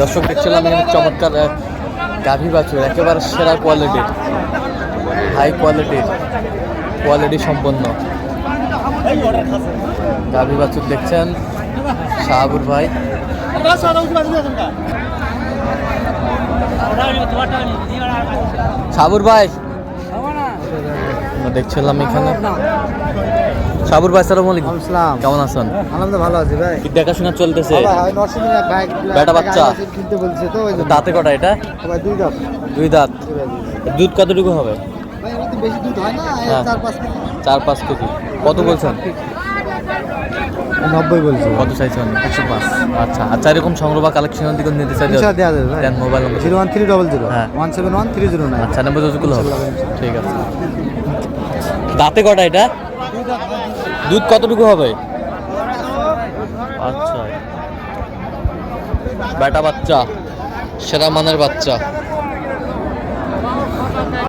দর্শক, দেখছিলাম এখানে চমৎকার গাভী বাছুর, একেবারে সেরা কোয়ালিটির হাই কোয়ালিটির কোয়ালিটি সম্পন্ন। গাভী বাছুর দেখছেন শাহাবুর ভাই। সাবুর ভাই দেখছিলাম এখানে। সাবুর ভাই সালাম আলাইকুম। ইসলাম কেমন আছেন? আনন্দ ভালো আছে ভাই। কি দেখাশোনা চলতেছে। বেটা বাচ্চা? কিনতে বলছে তো দাঁতে কটা এটা? ভাই দুই দাঁত। দুই দাঁত। দুধ কতটুকু হবে? বেশি দুধ হয় না হ্যাঁ। চার পাঁচ কেজি। চার পাঁচ কেজি। কত বলছেন? নব্বই বলছে। কত চাইছেন? একশো পাঁচ। আচ্ছা আচ্ছা এরকম সংগ্রহ বা কালেকশন দিকে নিতে চাই দেওয়া যাবে দেন mobile number zero one three double zero. হ্যাঁ। One seven one three zero nine. আচ্ছা নম্বর যতগুলো হবে। ঠিক আছে। দাঁতে কটা এটা? দুধ কতটুকু হবে? আচ্ছা। বেটা বাচ্চা সেরা মানের বাচ্চা।